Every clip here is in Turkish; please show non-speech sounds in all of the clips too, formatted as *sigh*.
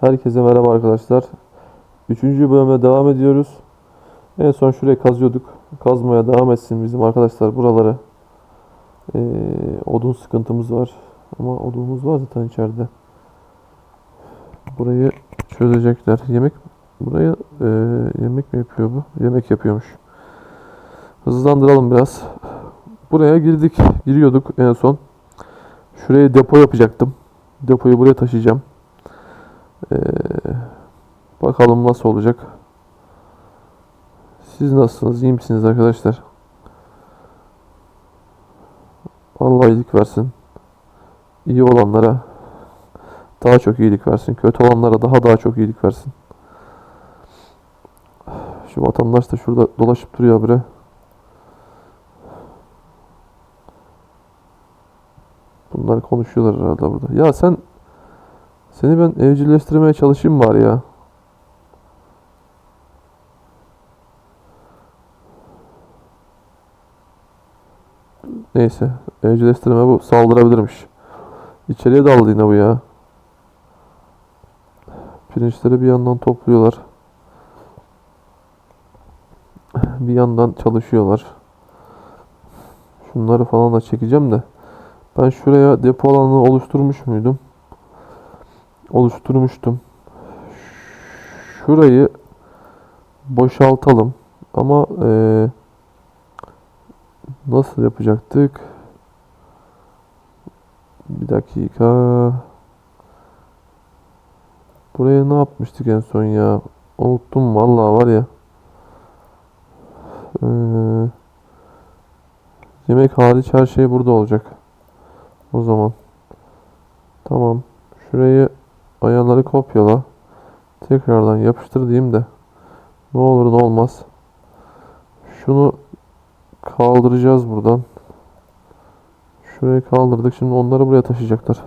Herkese merhaba arkadaşlar. Üçüncü bölüme devam ediyoruz. En son şurayı kazıyorduk. Kazmaya devam etsin bizim arkadaşlar buraları. Ee, odun sıkıntımız var. Ama odunumuz var zaten içeride. Burayı çözecekler. Yemek buraya e, yemek mi yapıyor bu? Yemek yapıyormuş. Hızlandıralım biraz. Buraya girdik. Giriyorduk en son. Şuraya depo yapacaktım. Depoyu buraya taşıyacağım. Ee, bakalım nasıl olacak. Siz nasılsınız? İyi misiniz arkadaşlar? Allah iyilik versin. İyi olanlara daha çok iyilik versin. Kötü olanlara daha daha çok iyilik versin. Şu vatandaş da şurada dolaşıp duruyor bre. Bunlar konuşuyorlar herhalde burada. Ya sen seni ben evcilleştirmeye çalışayım bari ya. Neyse. Evcilleştirme bu. Saldırabilirmiş. İçeriye daldı yine bu ya. Pirinçleri bir yandan topluyorlar. Bir yandan çalışıyorlar. Şunları falan da çekeceğim de. Ben şuraya depo alanını oluşturmuş muydum? Oluşturmuştum. Şurayı boşaltalım. Ama eee, nasıl yapacaktık? Bir dakika. Buraya ne yapmıştık en son ya? Unuttum vallahi var ya. Eee, yemek hariç her şey burada olacak. O zaman. Tamam. Şurayı ayarları kopyala. Tekrardan yapıştır diyeyim de. Ne olur ne olmaz. Şunu kaldıracağız buradan. Şurayı kaldırdık. Şimdi onları buraya taşıyacaklar.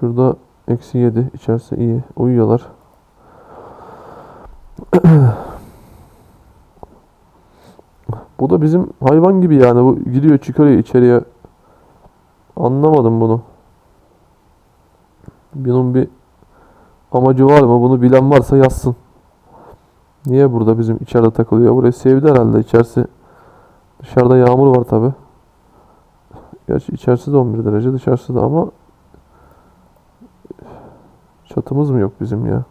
Şurada eksi 7. İçerisi iyi. Uyuyorlar. *clears throat* Bu da bizim hayvan gibi yani. Bu gidiyor çıkıyor içeriye. Anlamadım bunu. Bunun bir amacı var mı? Bunu bilen varsa yazsın. Niye burada bizim içeride takılıyor? Burayı sevdi herhalde. İçerisi dışarıda yağmur var tabi. Gerçi içerisi de 11 derece dışarısı da ama çatımız mı yok bizim ya?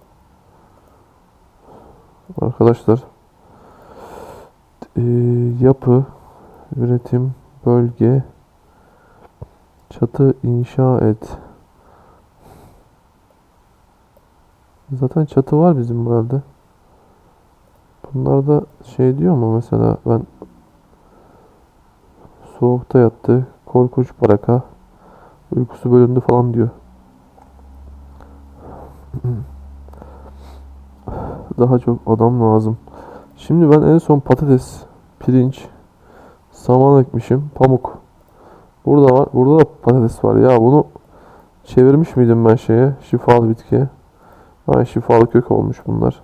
Arkadaşlar Ee, yapı üretim bölge çatı inşa et zaten çatı var bizim burada bunlarda şey diyor mu mesela ben soğukta yattı korkunç baraka uykusu bölündü falan diyor *clears throat* daha çok adam lazım Şimdi ben en son patates, pirinç, saman ekmişim, pamuk. Burada var. Burada da patates var. Ya bunu çevirmiş miydim ben şeye? Şifalı bitkiye. Ay şifalı kök olmuş bunlar.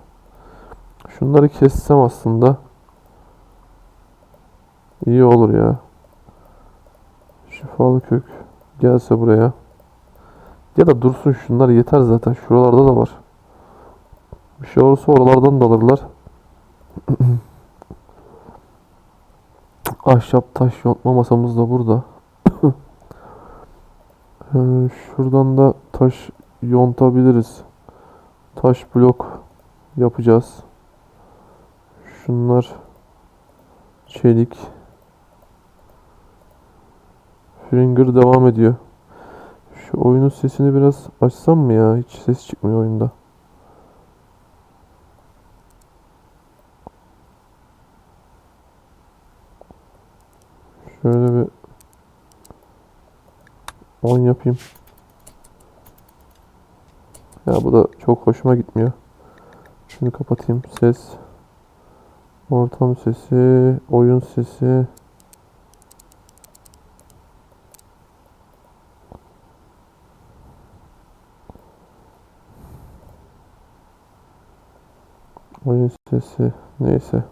Şunları kessem aslında iyi olur ya. Şifalı kök gelse buraya. Ya da dursun şunlar yeter zaten. Şuralarda da var. Bir şey olursa oralardan da alırlar. *clears throat* Ahşap taş yontma masamız da burada. *clears throat* Ee, şuradan da taş yontabiliriz. Taş blok yapacağız. Şunlar çelik. Finger devam ediyor. Şu oyunun sesini biraz açsam mı ya? Hiç ses çıkmıyor oyunda. Şöyle bir 10 yapayım. Ya bu da çok hoşuma gitmiyor. Şunu kapatayım. Ses. Ortam sesi. Oyun sesi. Oyun sesi. Neyse.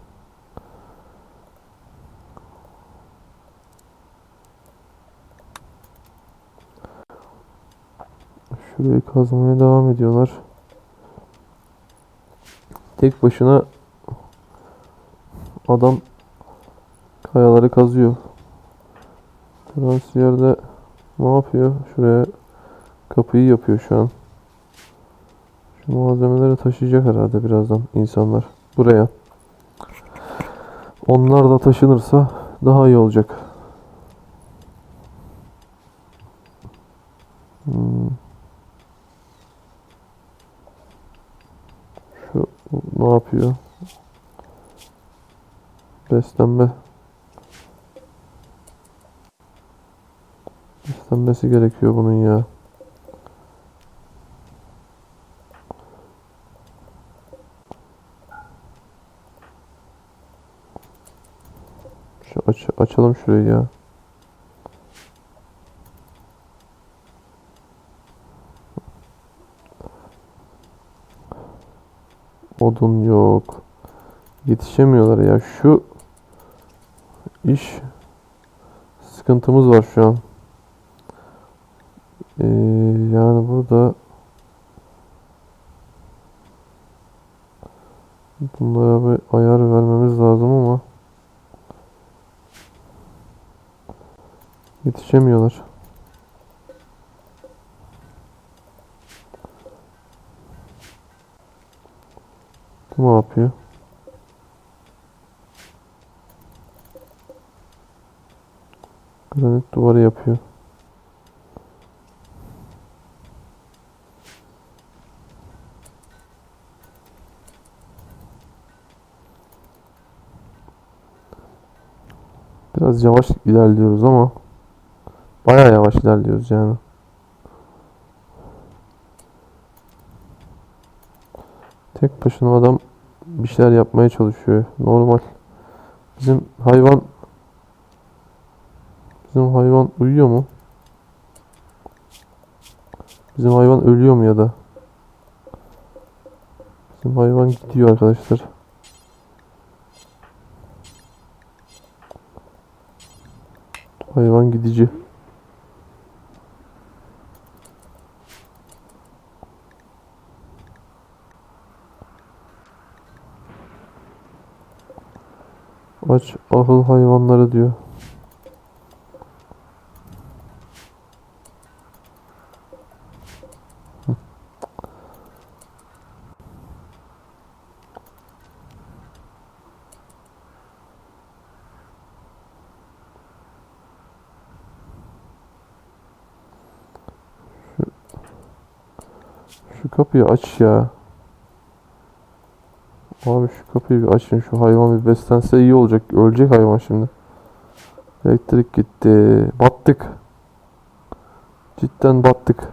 Şurayı kazmaya devam ediyorlar. Tek başına adam kayaları kazıyor. Transfer de ne yapıyor? Şuraya kapıyı yapıyor şu an. Şu malzemeleri taşıyacak herhalde birazdan insanlar. Buraya. Onlar da taşınırsa daha iyi olacak. Hmm. Şu ne yapıyor? Beslenme. Beslenmesi gerekiyor bunun ya. Şu aç açalım şurayı ya. Odun yok. Yetişemiyorlar ya. Şu iş sıkıntımız var şu an. Ee, yani burada bunlara bir ayar vermemiz lazım ama yetişemiyorlar. Bu ne yapıyor? Granit duvarı yapıyor. Biraz yavaş ilerliyoruz ama bayağı yavaş ilerliyoruz yani. Tek başına adam bir şeyler yapmaya çalışıyor. Normal. Bizim hayvan bizim hayvan uyuyor mu? Bizim hayvan ölüyor mu ya da? Bizim hayvan gidiyor arkadaşlar. Hayvan gidici. Aç ahıl hayvanları diyor. Şu, şu kapıyı aç ya. Abi şu kapıyı bir açın. Şu hayvan bir beslense iyi olacak. Ölecek hayvan şimdi. Elektrik gitti. Battık. Cidden battık.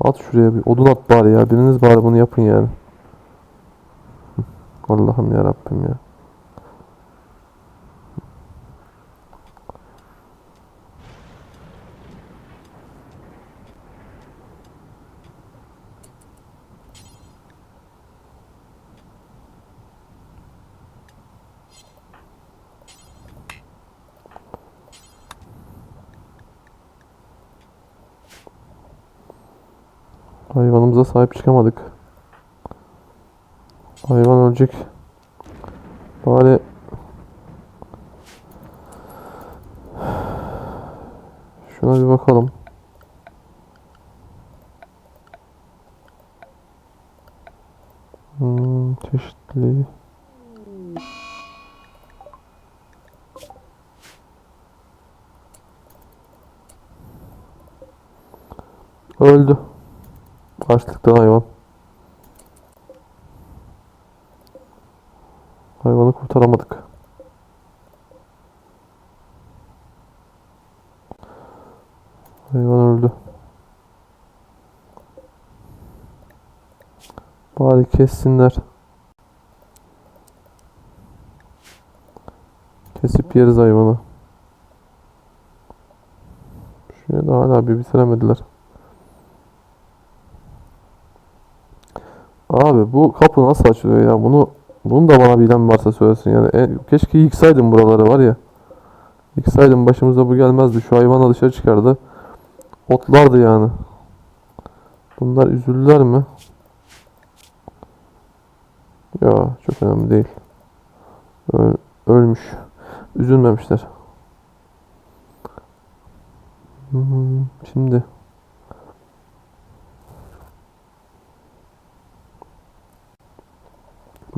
At şuraya bir odun at bari ya. Biriniz bari bunu yapın yani. Allah'ım ya Rabbim ya. Hayvanımıza sahip çıkamadık. Hayvan ölecek. Bari şuna bir bakalım. Hmm, çeşitli. Öldü. Açlıktan hayvan. Hayvanı kurtaramadık. Hayvan öldü. Bari kessinler. Kesip yeriz hayvanı. Şuraya da hala bir bitiremediler. Abi bu kapı nasıl açılıyor ya? Bunu Bunu da bana bilen varsa söylesin yani. E, keşke yıksaydım buraları var ya. Yıksaydım başımıza bu gelmezdi. Şu hayvanla dışarı çıkardı. Otlardı yani. Bunlar üzüldüler mi? Ya çok önemli değil. Öl- ölmüş. Üzülmemişler. Hmm, Şimdi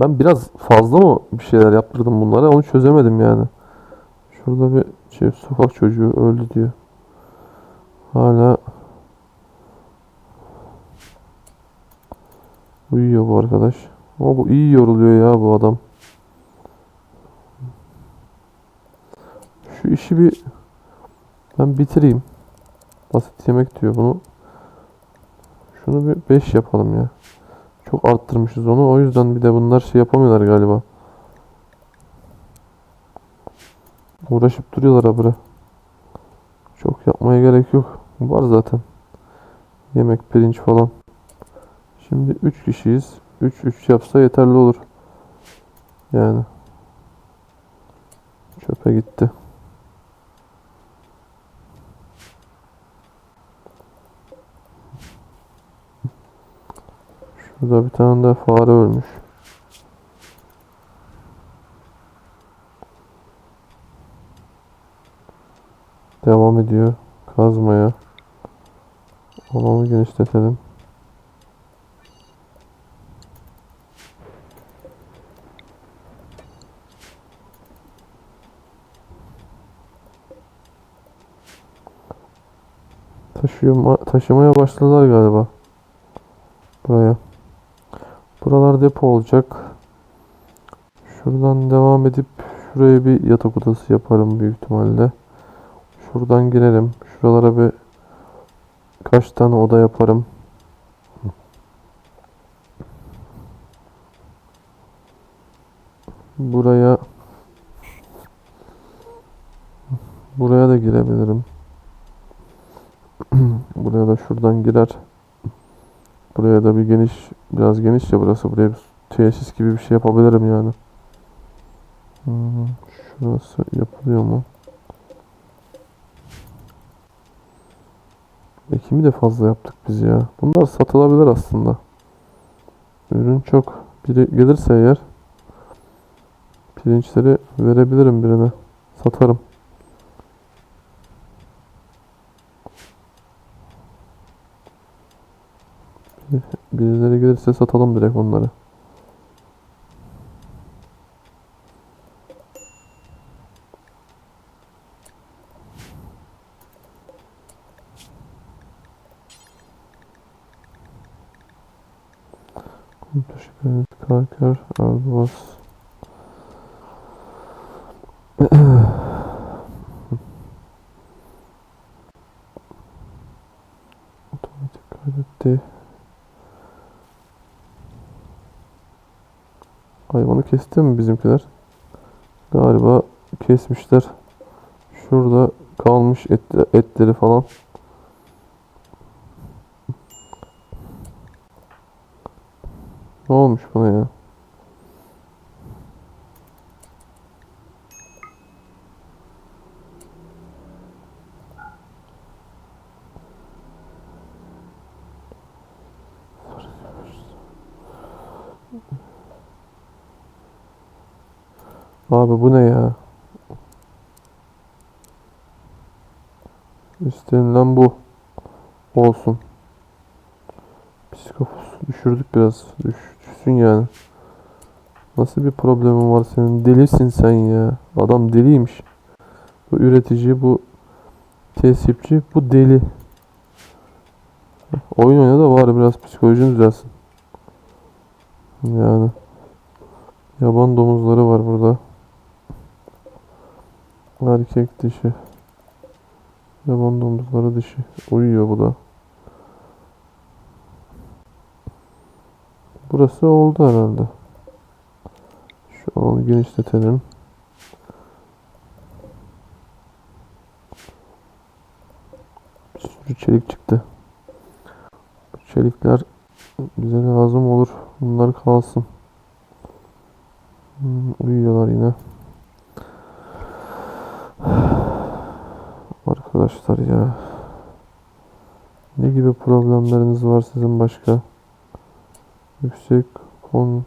ben biraz fazla mı bir şeyler yaptırdım bunlara onu çözemedim yani. Şurada bir şey, sokak çocuğu öldü diyor. Hala uyuyor bu arkadaş. Ama bu iyi yoruluyor ya bu adam. Şu işi bir ben bitireyim. Basit yemek diyor bunu. Şunu bir 5 yapalım ya. Çok arttırmışız onu. O yüzden bir de bunlar şey yapamıyorlar galiba. Uğraşıp duruyorlar habire. Çok yapmaya gerek yok. Var zaten. Yemek, pirinç falan. Şimdi 3 kişiyiz. 3 3 yapsa yeterli olur. Yani. Çöpe gitti. Şurada bir tane de fare ölmüş. Devam ediyor kazmaya. Alanı genişletelim. Taşıyor, taşımaya başladılar galiba. Buraya. Buralar depo olacak. Şuradan devam edip şuraya bir yatak odası yaparım büyük ihtimalle. Şuradan girelim. Şuralara bir kaç tane oda yaparım. Buraya buraya da girebilirim. *clears throat* Buraya da şuradan girer. Buraya da bir geniş, biraz geniş ya burası. Buraya bir tesis gibi bir şey yapabilirim yani. Hmm, şurası yapılıyor mu? Ekimi de fazla yaptık biz ya. Bunlar satılabilir aslında. Ürün çok. Biri gelirse eğer pirinçleri verebilirim birine. Satarım. Birileri gelirse satalım direkt onları. Hayvanı kesti mi bizimkiler? Galiba kesmişler. Şurada kalmış et, etleri falan. Ne olmuş buna ya? Abi bu ne ya? İstenilen bu. Olsun. Psikopos düşürdük biraz. Düş, düşsün yani. Nasıl bir problemin var senin? Delisin sen ya. Adam deliymiş. Bu üretici, bu tesipçi, bu deli. Oyun oyna da bari biraz psikolojin düzelsin. Yani. Yaban domuzları var burada. Erkek dişi. Yaban domuzları dişi. Uyuyor bu da. Burası oldu herhalde. Şu alanı genişletelim. Bir sürü çelik çıktı. Bu çelikler bize lazım olur. Bunlar kalsın. Hmm, uyuyorlar yine. Arkadaşlar ya. Ne gibi problemleriniz var sizin başka? Yüksek kon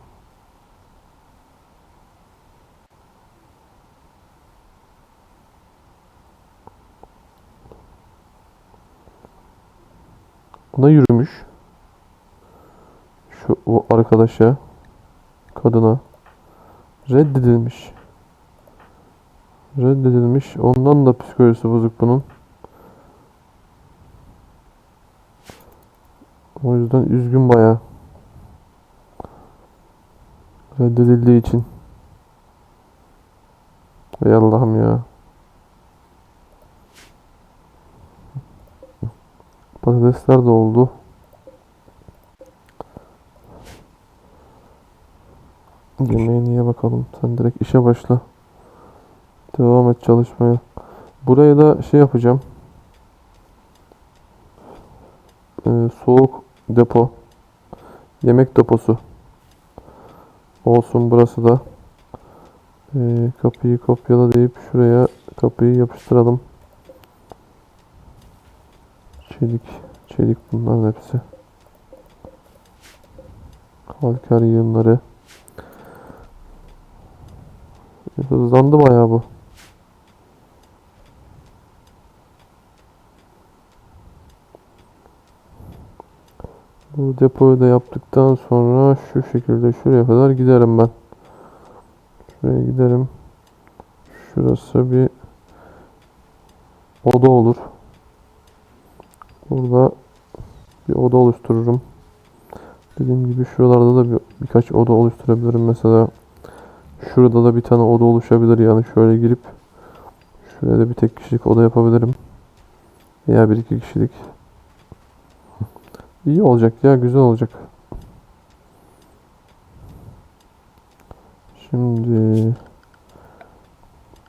Buna yürümüş. Şu o arkadaşa kadına reddedilmiş. Reddedilmiş. Ondan da psikolojisi bozuk bunun. O yüzden üzgün bayağı. Reddedildiği için. Ey Allah'ım ya. Patatesler de oldu. Yemeğe niye bakalım? Sen direkt işe başla. Devam et çalışmaya. Buraya da şey yapacağım. Ee, soğuk depo. Yemek deposu. Olsun burası da. Ee, kapıyı kopyala deyip şuraya kapıyı yapıştıralım. Çelik. Çelik bunların hepsi. Halkar yığınları. Hızlandı bayağı bu. Bu depoyu da yaptıktan sonra şu şekilde şuraya kadar giderim ben. Şuraya giderim. Şurası bir oda olur. Burada bir oda oluştururum. Dediğim gibi şuralarda da bir, birkaç oda oluşturabilirim. Mesela şurada da bir tane oda oluşabilir. Yani şöyle girip şuraya da bir tek kişilik oda yapabilirim. Veya bir iki kişilik. İyi olacak ya güzel olacak. Şimdi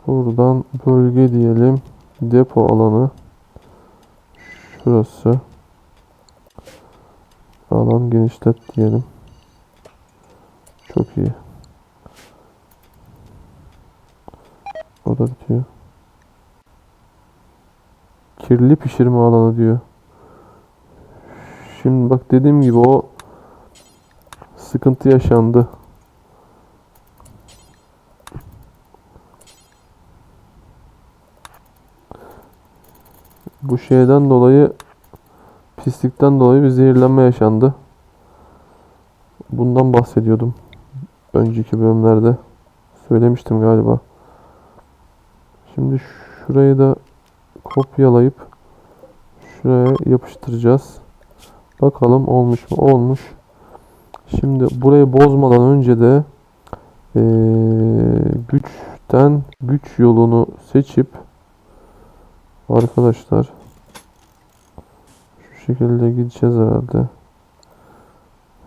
buradan bölge diyelim. Depo alanı şurası. Alan genişlet diyelim. Çok iyi. O da bitiyor. Kirli pişirme alanı diyor. Şimdi bak dediğim gibi o sıkıntı yaşandı. Bu şeyden dolayı pislikten dolayı bir zehirlenme yaşandı. Bundan bahsediyordum. Önceki bölümlerde söylemiştim galiba. Şimdi şurayı da kopyalayıp şuraya yapıştıracağız. Bakalım olmuş mu? Olmuş. Şimdi burayı bozmadan önce de eee, güçten güç yolunu seçip arkadaşlar şu şekilde gideceğiz herhalde.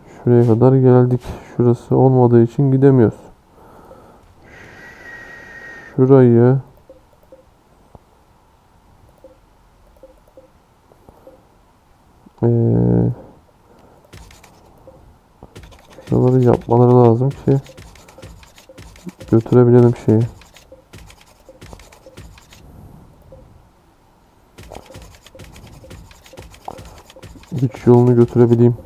Şuraya kadar geldik. Şurası olmadığı için gidemiyoruz. Şurayı Ee, şuraları yapmaları lazım ki götürebilelim şeyi. Güç yolunu götürebileyim.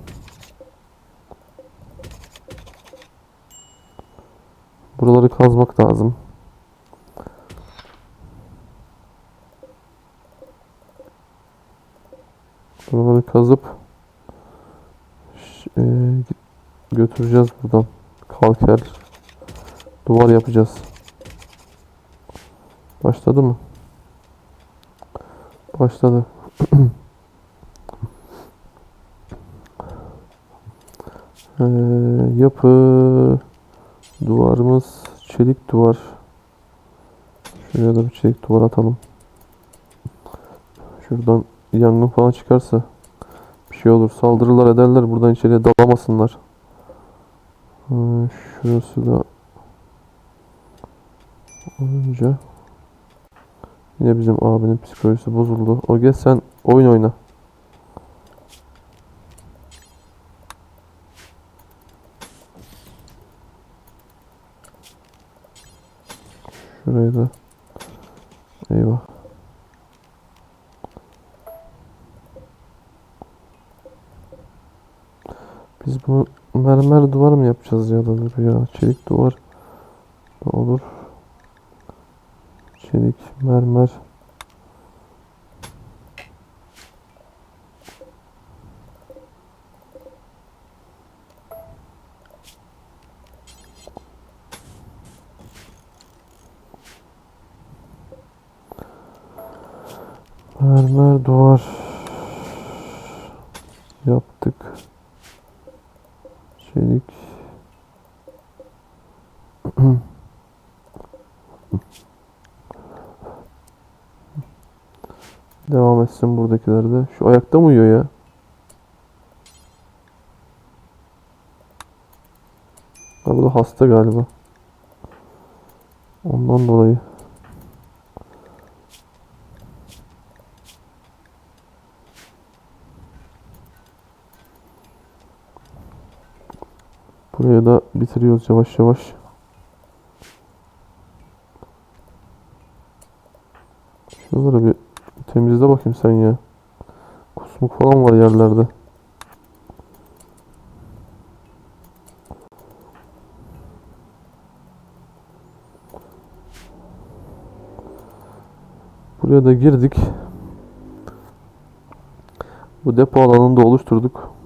Buraları kazmak lazım. Buraları kazıp e, götüreceğiz buradan. Kalker duvar yapacağız. Başladı mı? Başladı. *clears throat* Ee, yapı duvarımız çelik duvar. Şuraya da bir çelik duvar atalım. Şuradan yangın falan çıkarsa bir şey olur. Saldırırlar ederler. Buradan içeriye dalamasınlar. Şurası da önce yine bizim abinin psikolojisi bozuldu. O gel sen oyun oyna. Şurayı da. Eyvah. Biz bunu mermer duvar mı yapacağız ya da ya. Çelik duvar da olur. Çelik, mermer. Mermer duvar yaptık. Çelik. Devam etsin buradakiler de. Şu ayakta mı uyuyor ya? Ha, bu da hasta galiba. Ondan dolayı. Buraya da bitiriyoruz yavaş yavaş. Şuraları bir temizle bakayım sen ya. Kusmuk falan var yerlerde. Buraya da girdik. Bu depo alanını da oluşturduk.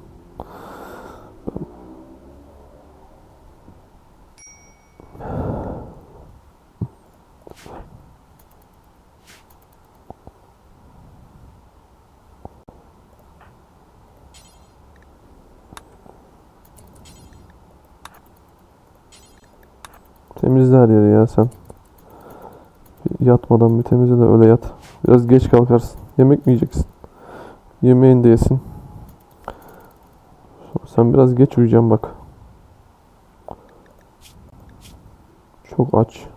Temizle her yeri ya sen. Bir Yatmadan bir temizle de öyle yat. Biraz geç kalkarsın. Yemek mi yiyeceksin? Yemeğini de yesin. Sen biraz geç uyuyacaksın bak. Çok aç.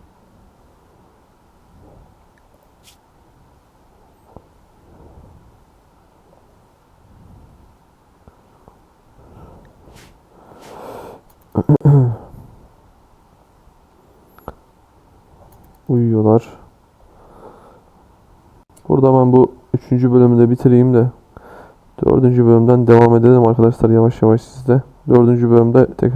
Uyuyorlar. Burada ben bu üçüncü bölümü de bitireyim de dördüncü bölümden devam edelim arkadaşlar yavaş yavaş sizde. Dördüncü bölümde tekrar